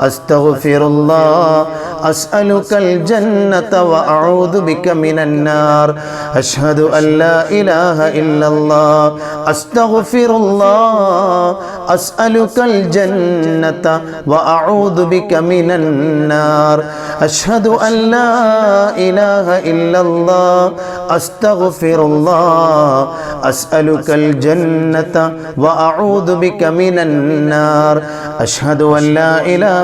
أستغفر الله أسألك الجنة وأعوذ بك من النار أشهد أن لا إله إلا الله أستغفر الله أسألك الجنة وأعوذ بك من النار أشهد أن لا إله إلا الله أستغفر الله أسألك الجنة وأعوذ بك من النار أشهد أن لا إله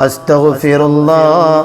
أستغفر الله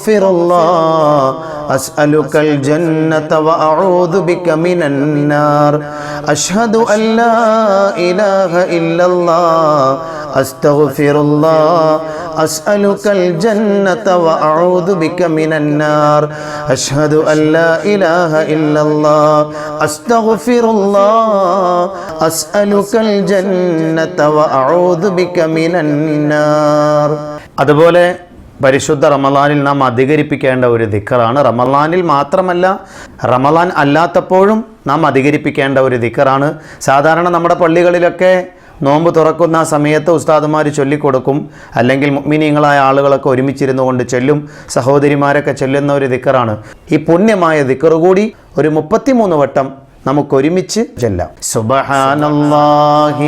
الله أسألك الجنة وأعوذ بك من النار أشهد أن لا إله إلا الله أستغفر الله أسألك الجنة وأعوذ بك من النار أشهد أن لا إله إلا الله أستغفر الله أسألك الجنة وأعوذ بك من النار അതുപോലെ പരിശുദ്ധ റമലാനിൽ നാം അധികരിപ്പിക്കേണ്ട ഒരു ദിക്കറാണ്. റമലാനിൽ മാത്രമല്ല റമലാൻ അല്ലാത്തപ്പോഴും നാം അധികരിപ്പിക്കേണ്ട ഒരു ദിക്കറാണ്. സാധാരണ നമ്മുടെ പള്ളികളിലൊക്കെ നോമ്പ് തുറക്കുന്ന സമയത്ത് ഉസ്താദുമാർ ചൊല്ലിക്കൊടുക്കും. അല്ലെങ്കിൽ മുഗ്മിനീങ്ങളായ ആളുകളൊക്കെ ഒരുമിച്ചിരുന്നു കൊണ്ട് ചൊല്ലും സഹോദരിമാരൊക്കെ ചൊല്ലുന്ന ഒരു ദിക്കറാണ്. ഈ പുണ്യമായ ദിക്കറ് കൂടി ഒരു മുപ്പത്തിമൂന്ന് വട്ടം നമുക്കൊരുമിച്ച് ചെല്ലാം. സുബഹാനല്ലാഹി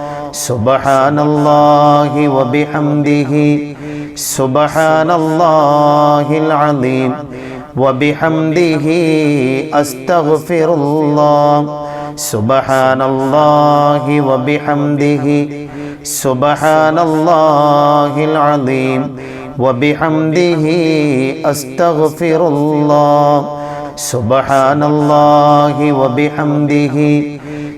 سبحان الله وبحمده سبحان الله العظيم وبحمده أستغفر الله سبحان الله وبحمده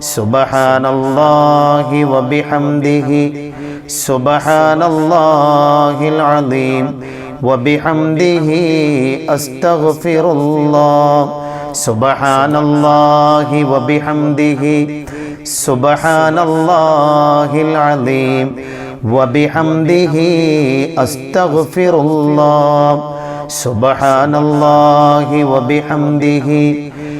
سبحان الله وبحمده سبحان الله العظيم وبحمده أستغفر الله سبحان الله وبحمده سبحان الله العظيم وبحمده أستغفر الله سبحان الله وبحمده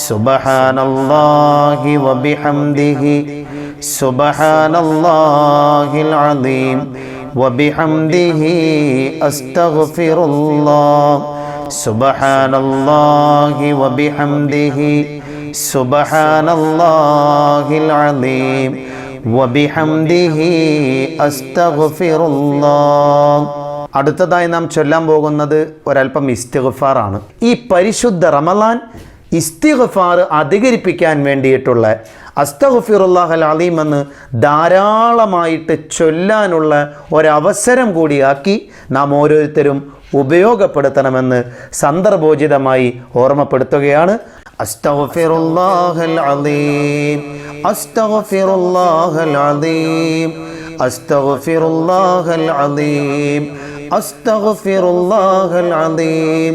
സുബഹാനല്ലാഹി വബിഹംദിഹി സുബഹാനല്ലാഹിൽ അദീം വബിഹംദിഹി അസ്തഗ്ഫിറുല്ലാഹ് സുബഹാനല്ലാഹി വബിഹംദിഹി സുബഹാനല്ലാഹിൽ അദീം വബിഹംദിഹി അസ്തഗ്ഫിറുല്ലാഹ് അടുത്തതായി നാം ചൊല്ലാൻ പോകുന്നത് ഒരൽപ്പം ഇസ്തിഗ്ഫാർ ആണ് ഈ പരിശുദ്ധ റമലാൻ ഇസ്തിഗ്ഫാർ അധികരിപ്പിക്കാൻ വേണ്ടിയിട്ടുള്ള അസ്തഗ്ഫിറുല്ലാഹ് അൽ അലീം എന്ന് ധാരാളമായിട്ട് ചൊല്ലാനുള്ള ഒരവസരം കൂടിയാക്കി നാം ഓരോരുത്തരും ഉപയോഗപ്പെടുത്തണമെന്ന് സന്ദർഭോചിതമായി ഓർമ്മപ്പെടുത്തുകയാണ്. അസ്തഗ്ഫിറുല്ലാഹൽ അലീം അസ്തഗ്ഫിറുല്ലാഹൽ അലീം അസ്തഗ്ഫിറുല്ലാഹൽ അലീം അസ്തഗ്ഫിറുല്ലാഹൽ അലീം.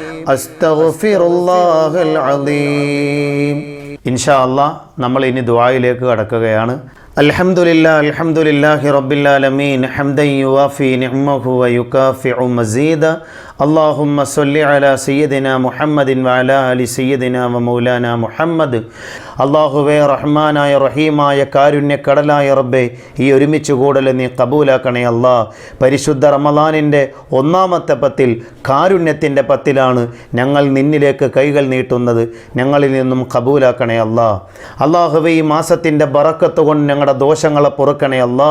ഇൻഷാ അല്ലാഹ് നമ്മൾ ഇനി ദുആയിലേക്ക് കടക്കുകയാണ്. അൽഹംദുലില്ലാ അൽഹംദുലില്ലാഹി റബ്ബിൽ ആലമീൻ. ഹംദൻ യുവാഫി നിഅമഹു വയുകാഫിഉ മസീദ. اللهم صل على سيدنا محمد وعلى آل سيدنا ومولانا മുഹമ്മദ് അള്ളാഹുവേ റഹ്മാനായ റഹീമായ കാരുണ്യ കടലായ റബ്ബെ ഈ ഒരുമിച്ച് കൂടൽ നീ കബൂലാക്കണേ അല്ലാ പരിശുദ്ധ റമലാനിൻ്റെ ഒന്നാമത്തെ പത്തിൽ കാരുണ്യത്തിൻ്റെ പത്തിലാണ് ഞങ്ങൾ നിന്നിലേക്ക് കൈകൾ നീട്ടുന്നത് ഞങ്ങളിൽ നിന്നും കബൂലാക്കണേ അല്ലാ അള്ളാഹുവേ ഈ മാസത്തിൻ്റെ ബറക്കത്ത് കൊണ്ട് ഞങ്ങളുടെ ദോഷങ്ങളെ പൊറുക്കണേ അല്ലാ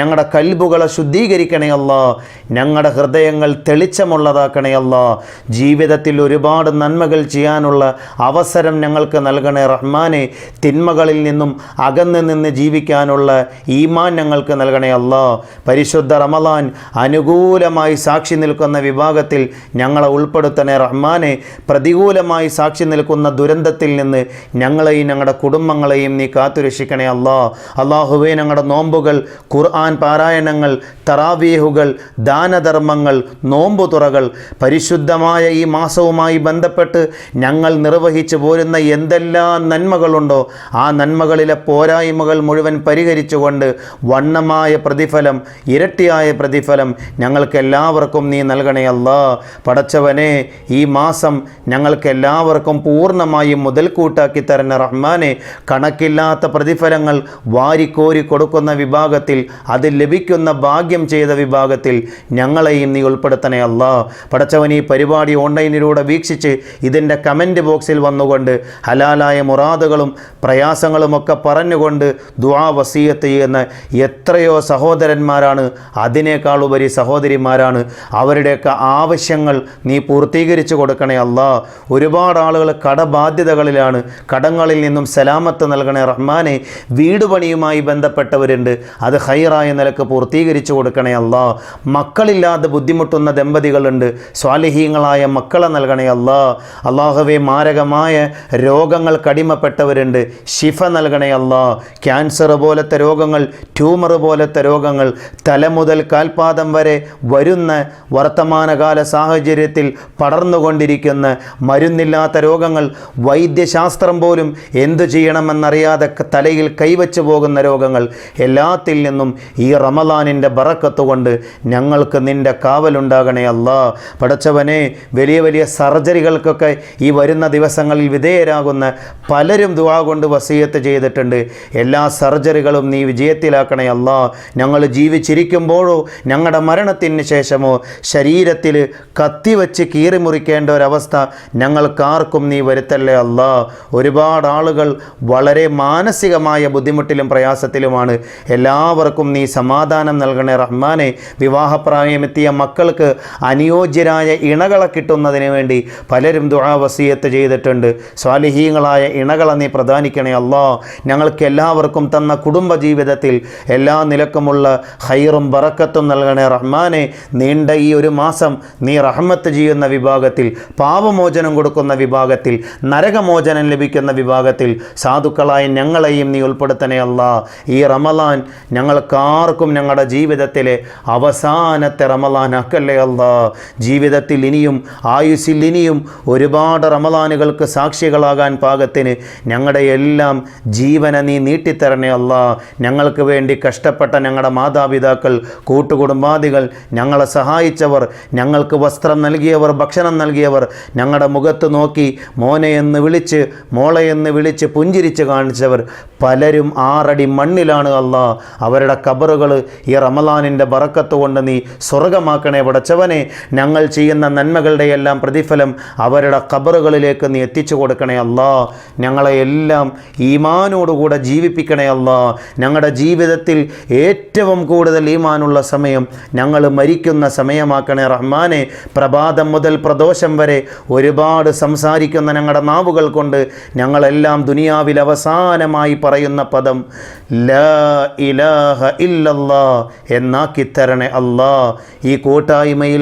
ഞങ്ങളുടെ കൽബുകളെ ശുദ്ധീകരിക്കണേ അല്ലാ ഞങ്ങളുടെ ഹൃദയങ്ങൾ തെളിച്ചമുള്ളതാക്കണേ അല്ലാ. ജീവിതത്തിൽ ഒരുപാട് നന്മകൾ ചെയ്യാനുള്ള അവസരം ഞങ്ങൾക്ക് നൽകണേ റഹ്മാനെ. തിന്മകളിൽ നിന്നും അകന്ന് നിന്ന് ജീവിക്കാനുള്ള ഈമാൻ ഞങ്ങൾക്ക് നൽകണേ അല്ലാ. പരിശുദ്ധ റമലാൻ അനുകൂലമായി സാക്ഷി നിൽക്കുന്ന വിഭാഗത്തിൽ ഞങ്ങളെ ഉൾപ്പെടുത്തണേ റഹ്മാനെ. പ്രതികൂലമായി സാക്ഷി നിൽക്കുന്ന ദുരന്തത്തിൽ നിന്ന് ഞങ്ങളെയും ഞങ്ങളുടെ കുടുംബങ്ങളെയും നീ കാത്തുരക്ഷിക്കണേ അല്ലാ. അള്ളാഹുവേ ഞങ്ങളുടെ നോമ്പുകൾ ഖുർആൻ പാരായണങ്ങൾ തറാവീഹുകൾ ദാനധർമ്മങ്ങൾ നോമ്പുതുറകൾ പരിശുദ്ധമായ ഈ മാസവുമായി ബന്ധപ്പെട്ട് ഞങ്ങൾ നിർവഹിച്ചു പോരുന്ന എന്തെല്ലാം നന്മകളുണ്ടോ ആ നന്മകളിലെ പോരായ്മകൾ മുഴുവൻ പരിഹരിച്ചുകൊണ്ട് വണ്ണമായ പ്രതിഫലം ഇരട്ടിയായ പ്രതിഫലം ഞങ്ങൾക്ക് എല്ലാവർക്കും നീ നൽകണേ പടച്ചവനെ ഈ മാസം ഞങ്ങൾക്ക് എല്ലാവർക്കും പൂർണമായും മുതൽക്കൂട്ടാക്കി തരുന്ന റഹ്മാനെ. കണക്കില്ലാത്ത പ്രതിഫലങ്ങൾ വാരിക്കോരി കൊടുക്കുന്ന വിഭാഗത്തിൽ അത് ലഭിക്കുന്ന ഭാഗ്യം ചെയ്ത വിഭാഗത്തിൽ ഞങ്ങളെയും നീ ഉൾപ്പെടുത്തണേ അല്ലാ. പടച്ചവൻ ഈ പരിപാടി ഓൺലൈനിലൂടെ വീക്ഷിച്ച് ഇതിന്റെ കമന്റ് ബോക്സിൽ വന്നുകൊണ്ട് ഹലാലായ മുറാദുകളും പ്രയാസങ്ങളുമൊക്കെ പറഞ്ഞുകൊണ്ട് ദുആ വസീയത്ത് ചെയ്യുന്ന എത്രയോ സഹോദരന്മാരാണ്. അതിനേക്കാൾ ഉപരി സഹോദരിമാരാണ്. അവരുടെയൊക്കെ ആവശ്യങ്ങൾ നീ പൂർത്തീകരിച്ചു കൊടുക്കണേ അല്ല. ഒരുപാട് ആളുകൾ കടബാധ്യതകളിലാണ്. കടങ്ങളിൽ നിന്നും സലാമത്ത് നൽകണേ റഹ്മാനെ. വീട് പണിയുമായി ബന്ധപ്പെട്ടവരുണ്ട്. അത് ഹൈറായ നിലയ്ക്ക് പൂർത്തീകരിച്ചു കൊടുക്കണേ അല്ല. മക്കളില്ലാതെ ബുദ്ധിമുട്ടുന്ന ദമ്പതികളുണ്ട്. നൽകിക്കൊണ്ട് സ്വാലിഹീങ്ങളായ മക്കളെ നൽകണേ അല്ലാ. അള്ളാഹുവെ മാരകമായ രോഗങ്ങൾ കടിമപ്പെട്ടവരുണ്ട്. ശിഫ നൽകണേ അല്ലാ. ക്യാൻസർ പോലത്തെ രോഗങ്ങൾ ട്യൂമർ പോലത്തെ രോഗങ്ങൾ തല മുതൽ കാൽപാദം വരെ വരുന്ന വർത്തമാനകാല സാഹചര്യത്തിൽ പടർന്നുകൊണ്ടിരിക്കുന്ന മരുന്നില്ലാത്ത രോഗങ്ങൾ വൈദ്യശാസ്ത്രം പോലും എന്തു ചെയ്യണമെന്നറിയാതെ തലയിൽ കൈവച്ചു പോകുന്ന രോഗങ്ങൾ എല്ലാത്തിൽ നിന്നും ഈ റമലാനിന്റെ ബറക്കത്തുകൊണ്ട് ഞങ്ങൾക്ക് നിന്റെ കാവലുണ്ടാകണേ അല്ലാ. പടച്ചവനെ വലിയ വലിയ സർജറികൾക്കൊക്കെ ഈ വരുന്ന ദിവസങ്ങളിൽ വിധേയരാകുന്ന പലരും ദുവാ കൊണ്ട് വസീയത്ത് ചെയ്തിട്ടുണ്ട്. എല്ലാ സർജറികളും നീ വിജയത്തിലാക്കണേ അല്ല. ഞങ്ങൾ ജീവിച്ചിരിക്കുമ്പോഴോ ഞങ്ങളുടെ മരണത്തിന് ശേഷമോ ശരീരത്തിൽ കത്തിവെച്ച് കീറി മുറിക്കേണ്ട ഒരവസ്ഥ ഞങ്ങൾക്കാർക്കും നീ വരുത്തല്ലേ അല്ല. ഒരുപാട് ആളുകൾ വളരെ മാനസികമായ ബുദ്ധിമുട്ടിലും പ്രയാസത്തിലുമാണ്. എല്ലാവർക്കും നീ സമാധാനം നൽകണേ റഹ്മാനെ. വിവാഹപ്രായമെത്തിയ മക്കൾക്ക് അനുയോജ്യരായ ഇണകളെ കിട്ടുന്നതിന് വേണ്ടി പലരും ദുആ ചെയ്തിട്ടുണ്ട്. സ്വാലിഹീങ്ങളായ ഇണകളെ നീ പ്രധാനിക്കണേ അല്ലാ. ഞങ്ങൾക്ക് എല്ലാവർക്കും തന്ന കുടുംബ ജീവിതത്തിൽ എല്ലാ നിലക്കുമുള്ള ഹൈറും ബറക്കത്തും നൽകണേ റഹ്മാനെ. നീണ്ട ഈ ഒരു മാസം നീ റഹ്മത്ത് ചെയ്യുന്ന വിഭാഗത്തിൽ പാപമോചനം കൊടുക്കുന്ന വിഭാഗത്തിൽ നരകമോചനം ലഭിക്കുന്ന വിഭാഗത്തിൽ സാധുക്കളായ ഞങ്ങളെയും നീ ഉൾപ്പെടുത്തണേ അല്ല. ഈ റമലാൻ ഞങ്ങൾക്കാർക്കും ഞങ്ങളുടെ ജീവിതത്തിലെ അവസാനത്തെ റമലാൻ ആക്കല്ലേ അല്ലാ. ജീവിതത്തിൽ ഇനിയും ആയുസ്സിൽ ഇനിയും ഒരുപാട് റമദാനുകൾക്ക് സാക്ഷികളാകാൻ പാകത്തിന് ഞങ്ങളുടെ എല്ലാം ജീവന നീ നീട്ടിത്തരണേ അല്ല. ഞങ്ങൾക്ക് വേണ്ടി കഷ്ടപ്പെട്ട ഞങ്ങളുടെ മാതാപിതാക്കൾ കൂട്ടുകുടുംബാദികൾ ഞങ്ങളെ സഹായിച്ചവർ ഞങ്ങൾക്ക് വസ്ത്രം നൽകിയവർ ഭക്ഷണം നൽകിയവർ ഞങ്ങളുടെ മുഖത്ത് നോക്കി മോനെ എന്ന് വിളിച്ച് മോളെ എന്ന് വിളിച്ച് പുഞ്ചിരിച്ച് കാണിച്ചവർ പലരും ആറടി മണ്ണിലാണ് അല്ല. അവരുടെ കബറുകൾ ഈ റമലാനിന്റെ ബറക്കത്ത് കൊണ്ട് നീ സ്വർഗമാക്കണേ പടച്ചവനെ. ഞങ്ങൾ ചെയ്യുന്ന നന്മകളുടെ എല്ലാം പ്രതിഫലം അവരുടെ കബറുകളിലേക്ക് നീ എത്തിച്ചു കൊടുക്കണേ അല്ലാ. ഞങ്ങളെ എല്ലാം ഈമാനോടുകൂടെ ജീവിപ്പിക്കണേ അല്ലാ. ഞങ്ങളുടെ ജീവിതത്തിൽ ഏറ്റവും കൂടുതൽ ഈമാനുള്ള സമയം ഞങ്ങൾ മരിക്കുന്ന സമയമാക്കണേ റഹ്മാനെ. പ്രഭാതം മുതൽ പ്രദോഷം വരെ ഒരുപാട് സംസാരിക്കുന്ന ഞങ്ങളുടെ നാവുകൾ കൊണ്ട് ഞങ്ങളെല്ലാം ദുനിയാവിൽ അവസാനമായി പറയുന്ന പദം ലാ ഇലാഹ ഇല്ലല്ലാ എന്നാക്കി തരണേ അല്ലാ. ഈ കൂട്ടായ്മയിൽ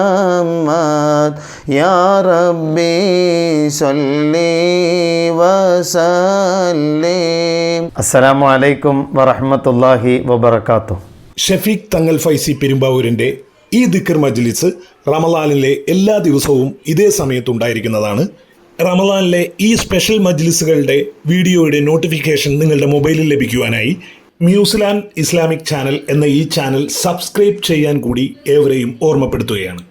മുഹമ്മദ്. യാ റബ്ബി സല്ലി വസല്ലിം. അസ്സലാമു അലൈക്കും വറഹ്മത്തുള്ളാഹി വബറകാത്തു ഷഫീഖ് തങ്ങൾ ഫൈസി പെരുമ്പാവൂരിന്റെ ഈ ദിക്കർ മജ്ലിസ് റമലാലിലെ എല്ലാ ദിവസവും ഇതേ സമയത്തുണ്ടായിരിക്കുന്നതാണ്. റമലാലിലെ ഈ സ്പെഷ്യൽ മജ്ലിസുകളുടെ വീഡിയോയുടെ നോട്ടിഫിക്കേഷൻ നിങ്ങളുടെ മൊബൈലിൽ ലഭിക്കുവാനായി ന്യൂസിലാൻഡ് ഇസ്ലാമിക് ചാനൽ എന്ന ഈ ചാനൽ സബ്സ്ക്രൈബ് ചെയ്യാൻ കൂടി ഏവരെയും ഓർമ്മപ്പെടുത്തുകയാണ്.